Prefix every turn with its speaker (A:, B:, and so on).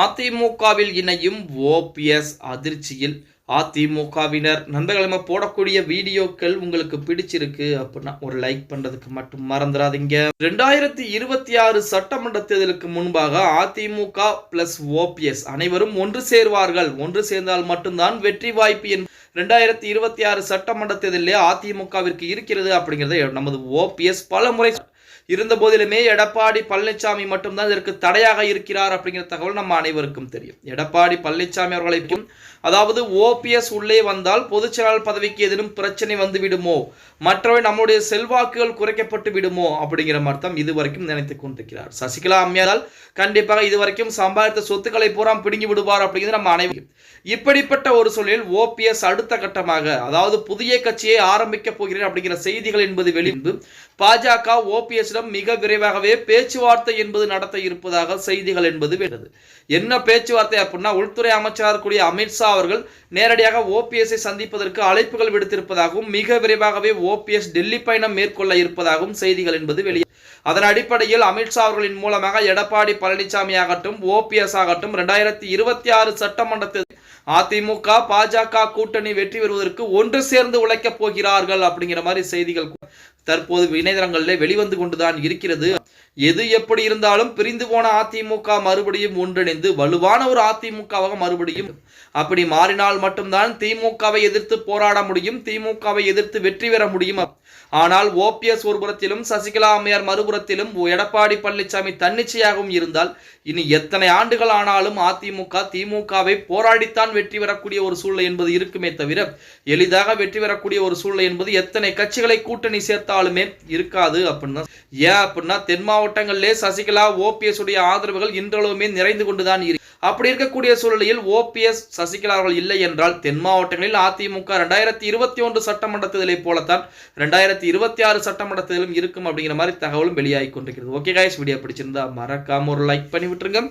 A: அதிமுகவில் இணையும் ஓபிஎஸ் அதிர்ச்சியில். அதிமுகவினர் நண்பர்கள் நம்ம போடக்கூடிய வீடியோக்கள் உங்களுக்கு பிடிச்சிருக்கு அப்படின்னா ஒரு லைக் பண்றதுக்கு மட்டும் மறந்துடாதீங்க. ரெண்டாயிரத்தி இருபத்தி ஆறு சட்டமன்ற தேர்தலுக்கு முன்பாக அதிமுக பிளஸ் ஓபிஎஸ் அனைவரும் ஒன்று சேர்வார்கள். ஒன்று சேர்ந்தால் மட்டும்தான் வெற்றி வாய்ப்பு என். ரெண்டாயிரத்தி இருபத்தி ஆறு சட்டமன்ற தேர்தலிலே அதிமுகவிற்கு இருக்கிறது அப்படிங்கிறத நமது ஓபிஎஸ் பல முறை இருந்த போதிலுமே எடப்பாடி பழனிசாமி மட்டும்தான் இதற்கு தடையாக இருக்கிறார் அப்படிங்கிற தகவல் நம்ம அனைவருக்கும் தெரியும். எடப்பாடி பழனிசாமி அவர்களைக்கும் அதாவது ஓபிஎஸ் உள்ளே வந்தால் பொதுச் செயலாளர் பதவிக்கு எதிரும் பிரச்சனை வந்து விடுமோ? மற்றவை நம்முடைய செல்வாக்குகள் குறைக்கப்பட்டு விடுமோ? அப்படிங்கிற அர்த்தம் இதுவரைக்கும் நினைத்துக் கொண்டிருக்கிறார். சசிகலா அம்மியாரால் கண்டிப்பாக இதுவரைக்கும் சம்பாதித்த சொத்துக்களை பூரா பிடுங்கி விடுவார் அப்படிங்கிறது நம்ம அனைவரும் இப்படிப்பட்ட ஒரு சூழலில் ஓபிஎஸ் அடுத்த கட்டமாக அதாவது புதிய கட்சியை ஆரம்பிக்க போகிறேன் அப்படிங்கிற செய்திகள் என்பது வெளிந்து பாஜக ஓபிஎஸ்டம் மிக விரைவாகவே பேச்சுவார்த்தை என்பது நடத்த இருப்பதாக செய்திகள் என்பது வேண்டது என்ன பேச்சுவார்த்தை அப்படின்னா உள்துறை அமைச்சராக கூடிய அமித்ஷா அவர்கள் நேரடியாக ஓபிஎஸ்ஐ சந்திப்பதற்கு அழைப்புகள் விடுத்திருப்பதாகவும் மிக விரைவாகவே ஓபிஎஸ் டெல்லி பயணம் மேற்கொள்ள இருப்பதாகவும் செய்திகள் என்பது வெளியே அதன் அடிப்படையில் அமித்ஷா அவர்களின் மூலமாக எடப்பாடி பழனிசாமி ஆகட்டும் ஓபிஎஸ் ஆகட்டும் ரெண்டாயிரத்தி இருபத்தி ஆறு சட்டமன்றத்தில் அதிமுக பாஜக கூட்டணி வெற்றி பெறுவதற்கு ஒன்று சேர்ந்து உழைக்கப் போகிறார்கள் அப்படிங்கிற மாதிரி செய்திகள் தற்போது இணையதளங்களில் வெளிவந்து கொண்டுதான் இருக்கிறது. எது எப்படி இருந்தாலும் பிரிந்து போன அதிமுக மறுபடியும் ஒன்றிணைந்து வலுவான ஒரு அதிமுகவாக மறுபடியும் அப்படி மாறினால் மட்டும்தான் திமுகவை எதிர்த்து போராட முடியும் திமுகவை எதிர்த்து வெற்றி பெற முடியும். ஆனால் ஓபிஎஸ் ஒருபுறத்திலும் சசிகலா அம்மையார் மறுபுறத்திலும் எடப்பாடி பழனிசாமி தன்னிச்சையாகவும் இருந்தால் இனி எத்தனை ஆண்டுகள் ஆனாலும் அதிமுக திமுகவை போராடித்தான் வெற்றி பெறக்கூடிய ஒரு சூழ்நிலை என்பது இருக்குமே தவிர எளிதாக வெற்றி பெறக்கூடிய ஒரு சூழ்நிலை என்பது எத்தனை கட்சிகளை கூட்டணி சேர்த்தாலுமே இருக்காது அப்படின்னா ஏன் அப்படின்னா தென் மாவட்டங்களிலே சசிகலா ஓபிஎஸ் உடைய ஆதரவுகள் இன்றளவுமே நிறைந்து கொண்டுதான் இருக்கு. அப்படி இருக்கக்கூடிய சூழ்நிலையில் ஓபிஎஸ் சசிகலா அவர்கள் இல்லை என்றால் தென் மாவட்டங்களில் அதிமுக ரெண்டாயிரத்தி இருபத்தி ஒன்று சட்டமன்ற தேர்தலை போலத்தான் ரெண்டாயிரத்தி இருபத்தி ஆறு சட்டமன்ற தேர்தலும் இருக்கும் அப்படிங்கிற மாதிரி தகவலும் வெளியாகி கொண்டிருக்கிறது. ஓகே காய்ஸ் வீடியோ பிடிச்சிருந்தா மறக்காம ஒரு லைக் பண்ணி விட்டுருங்க.